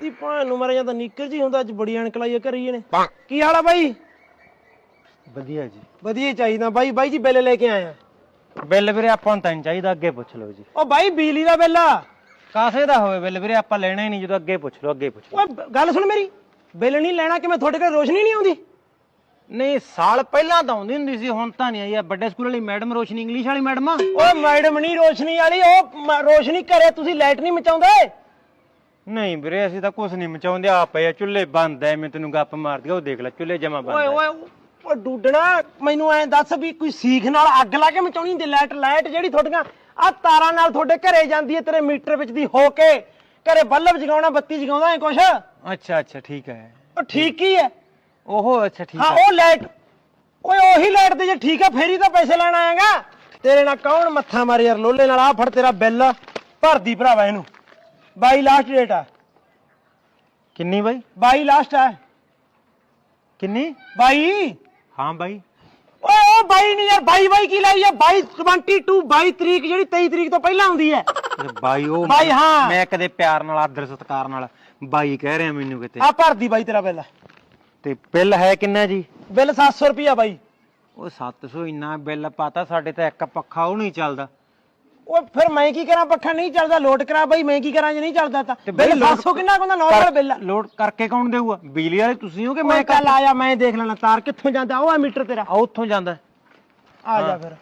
ਦੀ ਭਾਂ ਨੂੰ ਮਾਰੇ ਜਾਂ ਤਾਂ ਨਿੱਕਰ ਜੀ ਹੁੰਦਾ ਅੱਜ ਬੜੀ ਅਣਕ ਲਾਈ ਆ ਕਰੀ ਨੇ। ਕੀ ਹਾਲ ਆ ਬਾਈ? ਵਧੀਆ ਜੀ। ਵਧੀਆ ਹੀ ਚਾਹੀਦਾ। ਬਾਈ ਬਾਈ ਜੀ ਬਿੱਲ ਲੈ ਕੇ ਆਇਆ। ਬਿੱਲ ਵੀਰੇ ਆਪਾਂ ਨੂੰ ਤਾਂ ਨਹੀਂ ਚਾਹੀਦਾ ਅੱਗੇ ਪੁੱਛ ਲਓ ਜੀ। ਉਹ ਬਾਈ ਬਿਜਲੀ ਦਾ ਬਿੱਲ ਆ। ਕਾਸੇ ਦਾ ਹੋਵੇ ਬਿੱਲ ਵੀਰੇ ਆਪਾਂ ਲੈਣਾ ਹੀ ਨਹੀਂ ਜਦੋਂ ਅੱਗੇ ਪੁੱਛ ਲਓ ਅੱਗੇ ਪੁੱਛ ਲਓ। ਓਏ ਬ- ਗੱਲ ਸੁਣ ਮੇਰੀ। ਬਿੱਲ ਨਹੀਂ ਲੈਣਾ ਕਿ ਮੈਂ ਤੁਹਾਡੇ ਕੋਲ ਰੋਸ਼ਨੀ ਨਹੀਂ ਆਉਂਦੀ? ਨਹੀਂ ਸਾਲ ਪਹਿਲਾਂ ਤਾਂ ਆਉਂਦੀ ਹੁੰਦੀ ਸੀ ਹੁਣ ਤਾਂ ਨਹੀਂ ਆਈ। ਆ ਵੱਡੇ ਸਕੂਲ ਵਾਲੀ ਮੈਡਮ ਰੋਸ਼ਨੀ ਇੰਗਲਿਸ਼ ਵਾਲੀ ਮੈਡਮ ਆ। ਓਏ ਮੈਡਮ ਨਹੀਂ ਰੋਸ਼ਨੀ ਵਾਲੀ ਉਹ ਮ- ਰੋਸ਼ਨੀ ਘਰੇ ਤੁਸੀਂ ਲਾਈਟ ਨਹੀਂ ਮਚਾਉਂਦੇ? ਨਹੀਂ ਵੀਰੇ ਅਸੀਂ ਤਾਂ ਕੁਝ ਨਹੀਂ ਮਚਾਉਂਦੇ ਆ ਪਏ ਚੁੱਲ੍ਹੇ ਬੰਦ ਐ ਮੈਂ ਤੈਨੂੰ ਗੱਪ ਮਾਰ ਦਿਆ ਉਹ ਦੇਖ ਲੈ ਚੁੱਲ੍ਹੇ ਜਮਾ ਬੰਦ ਓਏ ਐ। ਓਏ ਓ ਡੂਡਣਾ ਮੈਨੂੰ ਐਂ ਦੱਸ ਵੀ ਕੋਈ ਸੀਖ ਨਾਲ ਅੱਗ ਲਾ ਕੇ ਮਚਾਉਣੀ ਹੁੰਦੀ ਲਾਈਟ ਲਾਈਟ ਜਿਹੜੀ ਤੁਹਾਡੀਆਂ ਆ ਤਾਰਾਂ ਨਾਲ ਤੁਹਾਡੇ ਘਰੇ ਜਾਂਦੀ ਹੈ ਤੇਰੇ ਮੀਟਰ ਵਿੱਚ ਦੀ ਹੋ ਕੇ ਘਰੇ ਬੱਲਬ ਜਗਾਉਣਾ ਬੱਤੀ ਜਗਾਉਂਦਾ ਐ ਕੁਛ? ਅੱਛਾ ਅੱਛਾ ਠੀਕ ਹੈ ਉਹ ਠੀਕ ਹੀ ਹੈ ਉਹ ਅੱਛਾ ਠੀਕ ਹਾਂ ਹੈ ਉਹ ਲਾਈਟ ਓਏ ਉਹੀ ਲਾਈਟ ਤੇ ਜੇ ਠੀਕ ਹੈ ਫੇਰ ਹੀ ਤਾਂ ਪੈਸੇ ਲੈਣ ਆਏਗਾ। ਤੇਰੇ ਨਾਲ ਕੌਣ ਮੱਥਾ ਮਾਰੇ ਯਾਰ ਲੋਲੇ ਨਾਲ ਆ ਫੜ ਤੇਰਾ ਬਿੱਲ ਭਰਦੀ ਭਰਾਵਾ ਇਹਨੂੰ। ਬਾਈ ਲਾਸਟ ਡੇਟ ਆ। ਕਿੰਨੀ ਬਾਈ? ਬਾਈ ਲਾਸਟ ਆ। ਕਿੰਨੀ? ਬਾਈ। ਹਾਂ ਬਾਈ। ਓਏ ਉਹ ਬਾਈ ਨਹੀਂ ਯਾਰ ਬਾਈ ਬਾਈ ਕੀ ਲਾਈ ਆ? 22 22 22 ਤਰੀਕ ਜਿਹੜੀ 23 ਤਰੀਕ ਤੋਂ ਪਹਿਲਾਂ ਆਉਂਦੀ ਹੈ। ਬਾਈ ਉਹ ਬਾਈ, ਹਾਂ। ਮੈਂ ਕਦੇ ਪਿਆਰ ਨਾਲ ਆਦਰ ਸਤਿਕਾਰ ਨਾਲ ਬਾਈ ਕਹਿ ਰਿਹਾ ਮੈਨੂੰ ਕਿਤੇ। ਆ ਭਰਦੀ ਬਾਈ ਤੇਰਾ ਬਿੱਲ। ਤੇ ਬਿੱਲ ਹੈ ਕਿੰਨਾ ਜੀ? ਬਿੱਲ 700 ਰੁਪਿਆ ਬਾਈ। ਉਹ 700 ਇੰਨਾ ਬਿੱਲ ਪਾਤਾ ਸਾਡੇ ਤਾਂ ਇੱਕ ਪੱਖਾ ਉਹ ਨਹੀਂ ਚੱਲਦਾ। ਓਏ ਫਿਰ ਮੈਂ ਕੀ ਕਰਾਂ? ਪੱਖਾ ਨਹੀਂ ਚੱਲਦਾ ਲੋਡ ਕਰਾ ਬਾਈ ਮੈਂ ਕੀ ਕਰਾਂ ਜੇ ਨਹੀਂ ਚੱਲਦਾ ਤਾਂ? ਤੇ ਬਿੱਲ ਬਾਈ ਲੋਡ- 700 ਕਿੰਨਾ ਕੁੰਦਾ ਨਾਰਮਲ ਬਿੱਲ ਆ। ਲੋਡ ਕਰਕੇ ਕੌਣ ਦੇਊਗਾ? ਬਿਜਲੀ ਵਾਲੇ ਤੁਸੀਂ ਹੋ ਕਿ ਮੈਂ ਮੈਂ ਕੱਲ ਆਇਆ ਮੈਂ ਦੇਖ ਲੈਣਾ ਤਾਰ ਕਿੱਥੋਂ ਜਾਂਦਾ? ਉਹ ਆ ਮੀਟਰ ਤੇਰਾ। ਆ ਉੱਥੋਂ ਜਾਂਦਾ। ਆ ਜਾ ਫਿਰ।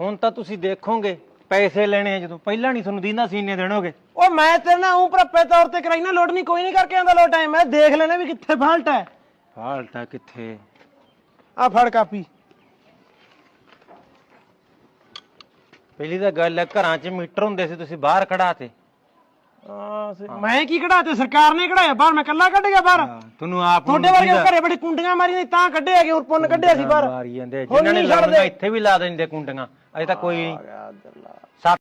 ਹੁਣ ਤਾਂ ਤੁਸੀਂ ਦੇਖੋਗੇ ਪੈਸੇ ਲੈਣੇ ਆ ਜਦੋਂ। ਪਹਿਲਾਂ ਨਹੀਂ ਤੁਹਾਨੂੰ ਦੀਂਦਾ ਸੀ ਇੰਨੇ ਦੇਣੋਗੇ। ਓ ਮੈਂ ਤੇਰੇ ਨਾਲ ਉਹ ਪ੍ਰੱਪੇ ਤੌਰ ਤੇ ਕਰਾਈ ਨਾ ਲੋਡ ਨਹੀਂ ਕੋਈ ਨਹੀਂ ਕਰਕੇ ਆਂਦਾ ਲੋਡ ਟਾਈਮ ਮੈਂ ਦੇਖ ਲੈਣਾ ਵੀ ਕਿੱਥੇ ਫਾਲਟ ਹੈ। ਫਾਲਟਾ ਕਿੱਥੇ? ਆ ਫੜ ਕਾਪੀ। ਪਹਿਲੀ ਤਾਂ ਗੱਲ ਹੈ ਘਰਾਂ 'ਚ ਮੀਟਰ ਹੁੰਦੇ ਸੀ ਤੁਸੀਂ ਬਾਹਰ ਕਢਾਤੇ ਮੈਂ ਕੀ ਕਢਾਤੇ? ਸਰਕਾਰ ਨੇ ਕਢਾਇਆ ਬਾਹਰ ਮੈਂ ਕੱਲਾ ਕੱਢ ਗਿਆ ਬਾਹਰ। ਤੁਹਾਨੂੰ ਆਪ ਤੁਹਾਡੇ ਵਰਗੇ ਘਰੇ ਬੜੀ ਕੁੰਡੀਆਂ ਮਾਰੀਆਂ ਸੀ, ਤਾਂ ਕੱਢਿਆ ਗਿਆ ਹੋਰ ਪੁੰਨ ਕੱਢਿਆ ਸੀ ਬਾਹਰ। ਮਾਰੀ ਜਾਂਦੇ ਜਿਨ੍ਹਾਂ ਨੇ ਨਹੀਂ ਛੱਡਦੇ। ਲਾਉਣੀਆਂ ਇੱਥੇ ਵੀ ਲਾ ਦਿੰਦੇ ਕੁੰਡੀਆਂ ਅਜੇ ਤਾਂ ਕੋਈ ਨਹੀਂ ਸੱਤ